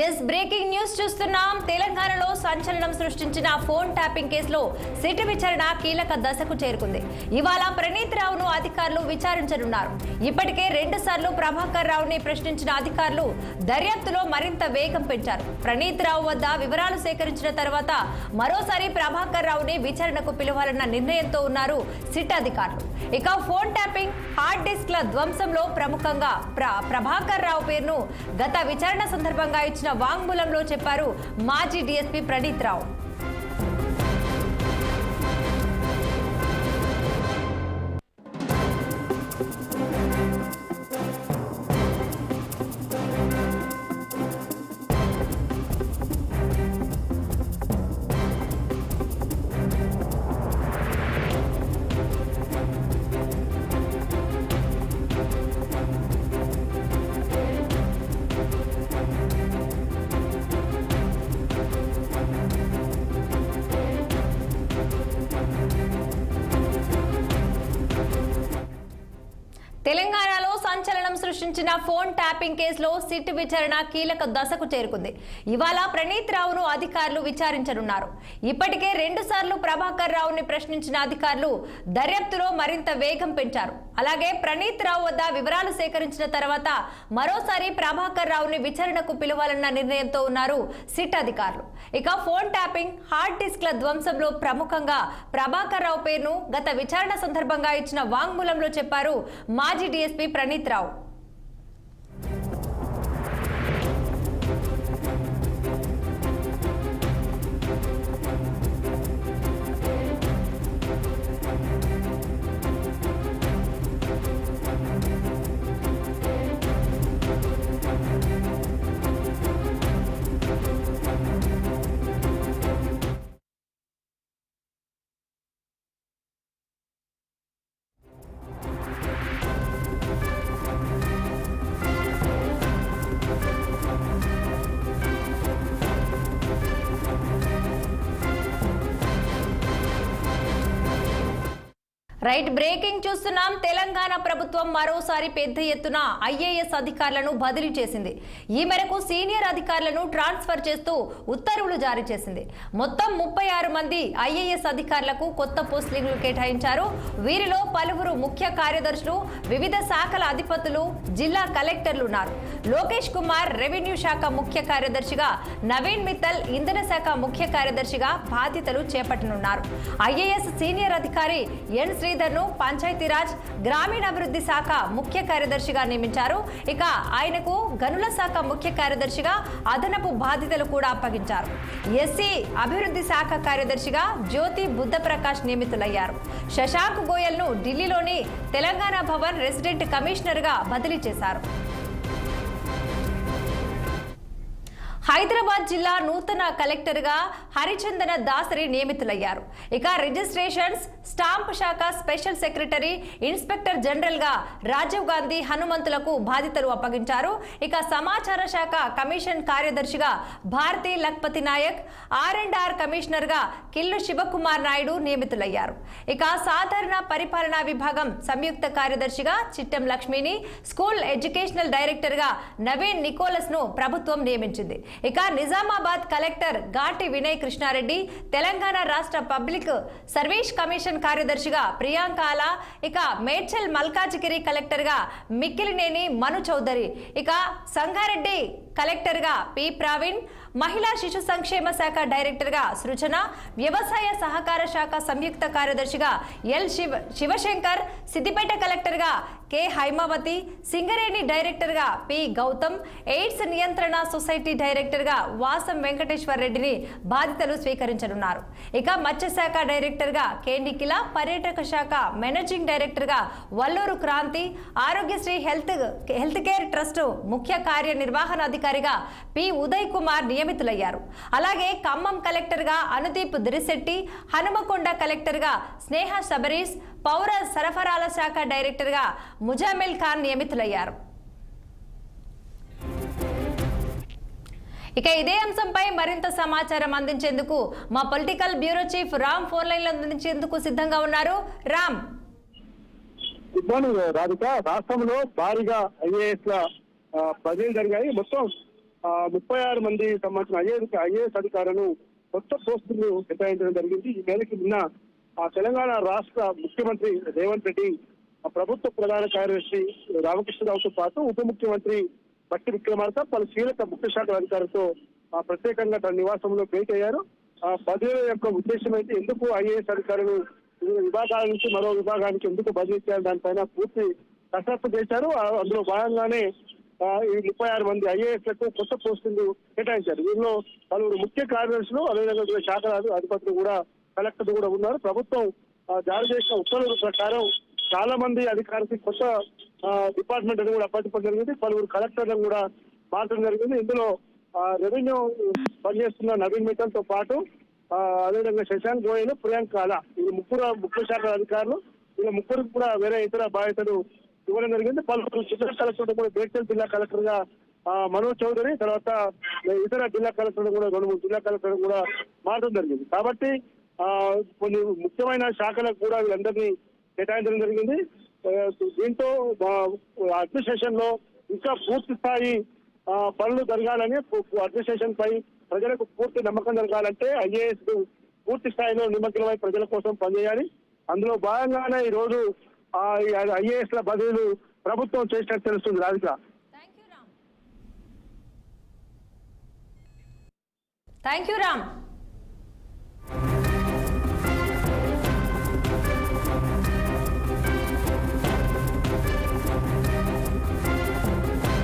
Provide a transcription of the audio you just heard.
Yes breaking news చూస్తున్నాం. తెలంగాణలో సంచలనం సృష్టించిన ఫోన్ ట్యాపింగ్ కేసులో సిట్ విచారణ కీలక దశకు చేరుకుంది. ఇవాళ ప్రణీత్ రావును అధికారులు విచారించనున్నారు. ఇప్పటికే రెండు సార్లు ప్రభాకర్ రావుని ప్రశ్నించిన అధికారులు దర్యాప్తులో మరింత వేగం పెంచారు. ప్రణీత్ రావు వద్ద వివరాలు సేకరించిన తర్వాత మరోసారి ప్రభాకర్ రావుని విచారణకు పిలవాలన్న నిర్ణయంతో ఉన్నారు సిట్ అధికారులు. ఇక ఫోన్ ట్యాపింగ్ హార్డ్ డిస్క్ల ధ్వంసంలో ప్రముఖంగా ప్రభాకర్ రావు పేరును గత విచారణ సందర్భంగా ఇచ్చిన వాంగ్మూలంలో చెప్పారు మాజీ డీఎస్పీ ప్రణీత్ రావు. సృష్టించిన ఫోన్ ట్యాపింగ్ కేసులో సిట్ విచారణ కీలక దశకు చేరుకుంది. ఇవాళ ప్రణీత్ రావును అధికారులు విచారించనున్నారు. ఇప్పటికే రెండు సార్లు ప్రభాకర్ రావుని ప్రశ్నించిన అధికారులు దర్యాప్తులో మరింత వేగం పెంచారు. అలాగే ప్రణీత్ రావు వద్ద వివరాలు సేకరించిన తర్వాత మరోసారి ప్రభాకర్ రావుని విచారణకు పిలవాలన్న నిర్ణయంతో ఉన్నారు సిట్ అధికారులు. ఇక ఫోన్ ట్యాపింగ్ హార్డ్ డిస్క్ల ధ్వంసంలో ప్రముఖంగా ప్రభాకర్ రావు పేరును గత విచారణ సందర్భంగా ఇచ్చిన వాంగ్మూలంలో చెప్పారు మాజీ DSP Praneeth Rao. Right breaking చూస్తున్నాం. తెలంగాణ ప్రభుత్వం మరోసారి పెద్ద ఎత్తున ఐఏఎస్ అధికారులను బదిలీ చేసింది. ఈ మేరకు సీనియర్ అధికారులను ట్రాన్స్ఫర్ చేస్తూ ఉత్తర్వులు జారీ చేసింది. మొత్తం ముప్పై ఆరు మంది ఐఏఎస్ అధికారులకు కొత్త పోస్టింగ్లు కేటాయించారు. వీరిలో పలువురు ముఖ్య కార్యదర్శులు వివిధ శాఖల అధిపతులు జిల్లా కలెక్టర్లు ఉన్నారు. లోకేష్ కుమార్ రెవెన్యూ శాఖ ముఖ్య కార్యదర్శిగా నవీన్ మిత్తల్ ఇంధన శాఖ ముఖ్య కార్యదర్శిగా బాధ్యతలు చేపట్టనున్నారు. ఐఏఎస్ సీనియర్ అధికారి ఎన్ శ్రీధర్ను పంచాయతీరాజ్ గ్రామీణాభివృద్ధి శాఖ ముఖ్య కార్యదర్శిగా నియమించారు. ఇక ఆయనకు గనుల శాఖ ముఖ్య కార్యదర్శిగా అదనపు బాధ్యతలు కూడా అప్పగించారు. ఎస్సీ అభివృద్ధి శాఖ కార్యదర్శిగా జ్యోతి బుద్ధప్రకాష్ నియమితులయ్యారు. శశాంక్ గోయల్ను ఢిల్లీలోని తెలంగాణ భవన్ రెసిడెంట్ కమిషనర్గా బదిలీ చేశారు. హైదరాబాద్ జిల్లా నూతన కలెక్టర్గా హరిచందన దాసరి నియమితులయ్యారు. ఇక రిజిస్ట్రేషన్స్ స్టాంప్ శాఖ స్పెషల్ సెక్రటరీ ఇన్స్పెక్టర్ జనరల్గా రాజీవ్ గాంధీ హనుమంతులకు బాధ్యతలు అప్పగించారు. ఇక సమాచార శాఖ కమిషన్ కార్యదర్శిగా Bharathi Lakpathi Nayak R and R కమిషనర్గా కిల్లు శివకుమార్ నాయుడు నియమితులయ్యారు. ఇక సాధారణ పరిపాలనా విభాగం సంయుక్త కార్యదర్శిగా చిట్టం లక్ష్మిని స్కూల్ ఎడ్యుకేషనల్ డైరెక్టర్గా నవీన్ నికోలస్ను ప్రభుత్వం నియమించింది. ఇక నిజామాబాద్ కలెక్టర్ ఘాటి వినయ్ కృష్ణారెడ్డి తెలంగాణ రాష్ట్ర పబ్లిక్ సర్వీస్ కమిషన్ కార్యదర్శిగా ప్రియాంకాల ఇక మేడ్చల్ మల్కాజిగిరి కలెక్టర్గా మిక్కిలినేని మను చౌదరి ఇక సంగారెడ్డి కలెక్టర్గా పి ప్రవీణ్ మహిళా శిశు సంక్షేమ శాఖ డైరెక్టర్గా సృజన వ్యవసాయ సహకార శాఖ సంయుక్త కార్యదర్శిగా ఎల్ శివ శివశంకర్ సిద్దిపేట కలెక్టర్గా కె హైమావతి సింగరేణి డైరెక్టర్గా పి గౌతమ్ ఎయిడ్స్ నియంత్రణ సొసైటీ డైరెక్టర్గా వాసం వెంకటేశ్వర్ రెడ్డిని బాధ్యతలు స్వీకరించనున్నారు. ఇక మత్స్యశాఖ డైరెక్టర్గా కె నిఖిల పర్యాటక శాఖ మేనేజింగ్ డైరెక్టర్గా Valluru Kranthi Aarogyasri health health care trust ముఖ్య కార్యనిర్వహణాధికారిగా పి ఉదయ్ కుమార్ నియమితులయ్యారు. అలాగే ఖమ్మం కలెక్టర్గా అనుదీప్ దిరిశెట్టి హనుమకొండ కలెక్టర్గా స్నేహ శబరీష్ పౌర సరఫరాల శాఖ డైరెక్టర్గా ముజామిల్ ఖాన్ నియమితులయ్యారు. ఇక ఇదే అంశంపై మరింత సమాచారం అందించేందుకు మా political bureau chief Ram phone లైన్లో అందించేందుకు సిద్ధంగా ఉన్నారు. Ram. Good morning uh, Radhika. రాష్ట్రంలో భారీగా ఐఏఎస్ బదిలీలు జరిగాయి. మొత్తం ముప్పై ఆరు మంది సంబంధించిన ఐఏఎస్ ఐఏఎస్ అధికారులను కొత్త పోస్టులు కేటాయించడం జరిగింది. ఈ మేరకు నిన్న ఆ తెలంగాణ రాష్ట్ర ముఖ్యమంత్రి రేవంత్ రెడ్డి ఆ ప్రభుత్వ ప్రధాన కార్యదర్శి రామకృష్ణరావుతో పాటు ఉప ముఖ్యమంత్రి బట్టి విక్రమార్క పలు కీలక ముఖ్య శాఖల అధికారులతో ఆ ప్రత్యేకంగా తన నివాసంలో భేటీ అయ్యారు. ఆ బదిలీ యొక్క ఉద్దేశం అయితే ఎందుకు ఐఏఎస్ అధికారులు విభాగాల నుంచి మరో విభాగానికి ఎందుకు బదిలీ చేయాలి? దానిపైన పూర్తి కసరత్తు చేశారు. అందులో భాగంగానే ఈ ముప్పై ఆరు మంది ఐఏఎస్లకు కొత్త పోస్టులు కేటాయించారు. వీరిలో పలువురు ముఖ్య కార్యదర్శులు అదేవిధంగా శాఖల అధిపతులు కూడా కలెక్టర్ కూడా ఉన్నారు. ప్రభుత్వం జారీ చేసిన ఉత్తర్వుల ప్రకారం చాలా మంది అధికారులకి కొత్త డిపార్ట్మెంట్ కూడా అప్పచెప్పడం జరిగింది. పలువురు కలెక్టర్లను కూడా మార్చడం జరిగింది. ఇందులో రెవెన్యూ పనిచేస్తున్న నవీన్ మిట్టల్తో పాటు అదేవిధంగా శశాంక్ గోయల్ ప్రియాంక్ అలా. ఈ ముగ్గురు ముఖ్య శాఖల అధికారులు ఇలా ముగ్గురికి కూడా వేరే ఇతర బాధ్యతలు ఇవ్వడం జరిగింది. పలువురు జిల్లా కలెక్టర్ కూడా బేడ్చల్ జిల్లా కలెక్టర్గా ఆ, మనోజ్ చౌదరి తర్వాత ఇతర జిల్లా కలెక్టర్ కూడా రెండు మూడు జిల్లా కలెక్టర్ కూడా మారడం జరిగింది. కాబట్టి కొన్ని ముఖ్యమైన శాఖలకు కూడా వీళ్ళందరినీ కేటాయించడం జరిగింది. దీంతో అడ్మినిస్ట్రేషన్లో ఇంకా పూర్తి స్థాయి పనులు జరగాలని అడ్మినిస్ట్రేషన్ పై ప్రజలకు పూర్తి నమ్మకం జరగాలంటే ఐఏఎస్ పూర్తి స్థాయిలో నిమగ్నమై ప్రజల కోసం పనిచేయాలి. అందులో భాగంగానే ఈ రోజు ఐఏఎస్ ల బదిలీలు ప్రభుత్వం చేసినట్టు తెలుస్తుంది రాధిక. Thank you Ram